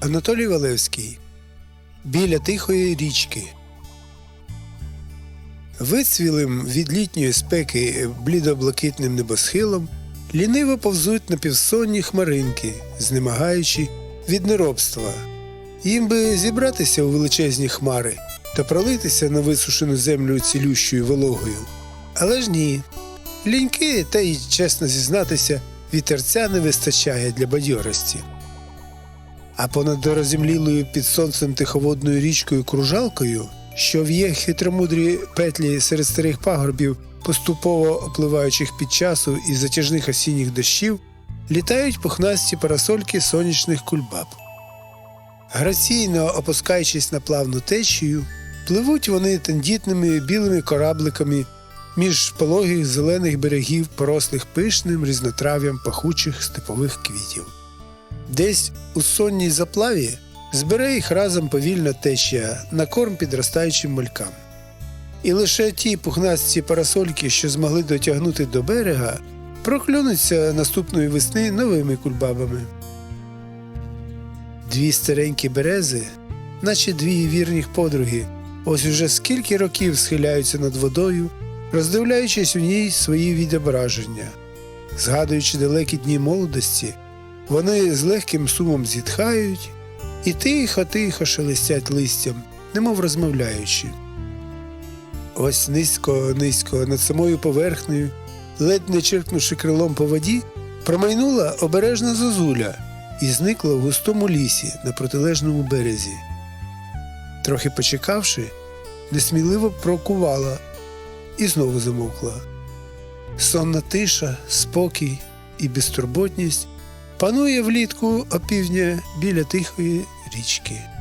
Анатолій Валевський Біля тихої річки. Вицвілим від літньої спеки блідоблакитним небосхилом ліниво повзуть напівсонні хмаринки, знемагаючи від неробства. Їм би зібратися у величезні хмари та пролитися на висушену землю цілющою вологою. Але ж ні. Ліньки, та й чесно зізнатися, вітерця не вистачає для бадьорості. А понад розімлілою під сонцем тиховодною річкою кружалкою, що в'є хитромудрі петлі серед старих пагорбів, поступово опливаючих під часу і затяжних осінніх дощів, літають пухнасті парасольки сонячних кульбаб. Граційно опускаючись на плавну течію, пливуть вони тендітними білими корабликами між пологих зелених берегів, порослих пишним різнотрав'ям пахучих степових квітів. Десь у сонній заплаві збере їх разом повільна течія на корм підростаючим малькам. І лише ті пухнасті парасольки, що змогли дотягнути до берега, проклюнуться наступної весни новими кульбабами. Дві старенькі берези, наче дві вірних подруги, ось уже скільки років схиляються над водою, роздивляючись у ній свої відображення. Згадуючи далекі дні молодості, вони з легким сумом зітхають і тихо-тихо шелестять листям, немов розмовляючи. Ось низько-низько над самою поверхнею, ледь не черкнувши крилом по воді, промайнула обережна зозуля і зникла в густому лісі на протилежному березі. Трохи почекавши, несміливо прокувала і знову замовкла. Сонна тиша, спокій і безтурботність панує влітку опівдня біля тихої річки.